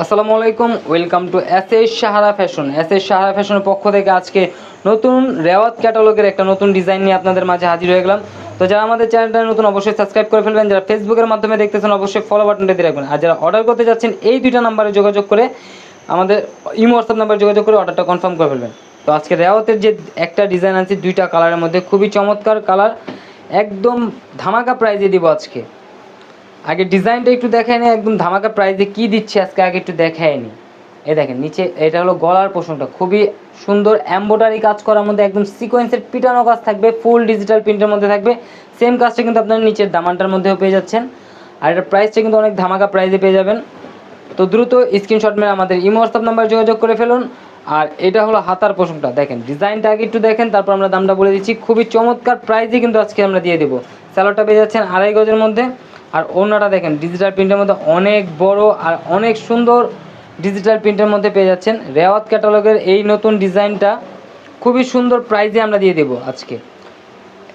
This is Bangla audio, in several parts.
আসসালামু আলাইকুম, welcome to S S Sahara fashion. S S Sahara ফ্যাশনের পক্ষ থেকে আজকে নতুন রেওয়াত ক্যাটালগের একটা নতুন ডিজাইন নিয়ে আপনাদের মাঝে হাজির হয়ে গেলাম। তো যারা আমাদের চ্যানেলটা নতুন, অবশ্যই সাবস্ক্রাইব করে ফেলবেন। যারা ফেসবুকের মাধ্যমে দেখতেছেন, অবশ্যই ফলো বাটনটা দিয়ে রাখবেন। আর যারা অর্ডার করতে যাচ্ছেন, এই দুইটা নাম্বারে যোগাযোগ করে আমাদের ইমো হোয়াটসঅ্যাপ নাম্বারে যোগাযোগ করে অর্ডারটা কনফার্ম করে ফেলবেন। তো আজকে রেওয়াতের যে একটা ডিজাইন আছে দুইটা কালারের মধ্যে। খুবই চমৎকার কালার একদম ধামাকা প্রাইজে দিব আজকে। আগে ডিজাইনটা একটু দেখায় নি, একদম ধামাকা প্রাইজে কি দিচ্ছে আজকে আগে একটু দেখায় নি। এই দেখেন, নিচে এটা হলো গলার পোষণটা, খুবই সুন্দর এম্বোডারি কাজ করার মধ্যে একদম সিকোয়েন্সের পিটানো কাজ থাকবে ফুল ডিজিটাল প্রিন্টের মধ্যে থাকবে। সেম কাজটা কিন্তু আপনারা নিচের দামানটার মধ্যেও পেয়ে যাচ্ছেন। আর এটার প্রাইসটা কিন্তু অনেক ধামাকা প্রাইজে পেয়ে যাবেন। তো দ্রুত স্ক্রিনশট মেরে আমাদের ইমো হোয়াটসঅ্যাপ নাম্বার যোগাযোগ করে ফেলুন। আর এটা হলো হাতার পোষণটা, দেখেন, ডিজাইনটা আগে একটু দেখেন, তারপর আমরা দামটা বলে দিচ্ছি। খুবই চমৎকার প্রাইজে কিন্তু আজকে আমরা দিয়ে দেবো। স্যালোডটা পেয়ে যাচ্ছেন আড়াই গজের মধ্যে। আর অন্যটা দেখেন ডিজিটাল প্রিন্টের মধ্যে অনেক বড় আর অনেক সুন্দর ডিজিটাল প্রিন্টের মধ্যে পেয়ে যাচ্ছেন। রেওয়াত ক্যাটালগের এই নতুন ডিজাইনটা খুবই সুন্দর প্রাইজে আমরা দিয়ে দেবো আজকে।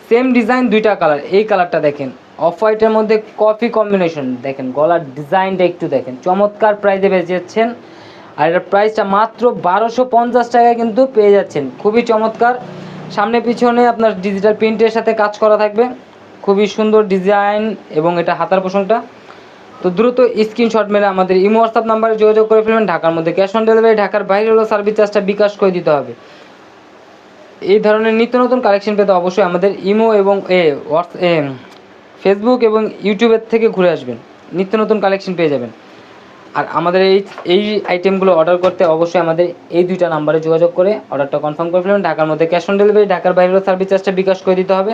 সেম ডিজাইন দুইটা কালার এই কালারটা দেখেন অফ হোয়াইটের মধ্যে কফি কম্বিনেশন দেখেন গলার ডিজাইনটা একটু দেখেন, চমৎকার প্রাইজে পেয়ে যাচ্ছেন। আর এটার প্রাইসটা মাত্র বারোশো পঞ্চাশ টাকায় কিন্তু পেয়ে যাচ্ছেন, খুবই চমৎকার। সামনে পিছনে আপনার ডিজিটাল প্রিন্টের সাথে কাজ করা থাকবে। খুবই সুন্দর ডিজাইন এবং এটা হাতার পোষণটা। তো দ্রুত স্ক্রিনশট মেরে আমাদের ইমো হোয়াটসঅ্যাপ নাম্বারে যোগাযোগ করে ফেলবেন, ঢাকার মধ্যে ক্যাশ অন ডেলিভারি ঢাকার বাইরে হলো সার্ভিস চার্জটা বিকাশ করে দিতে হবে। এই ধরনের নিত্য নতুন কালেকশন পেতে অবশ্যই আমাদের ইমো এবং এ ফেসবুক এবং ইউটিউবের থেকে ঘুরে আসবেন। নিত্য নতুন কালেকশন পেয়ে যাবেন। আর আমাদের এই এই আইটেমগুলো অর্ডার করতে অবশ্যই আমাদের এই দুইটা নাম্বারে যোগাযোগ করে অর্ডারটা কনফার্ম করে ফেলবেন। ঢাকার মধ্যে ক্যাশ অন ডেলিভারি ঢাকার বাইরেও সার্ভিস চার্জটা বিকাশ করে দিতে হবে।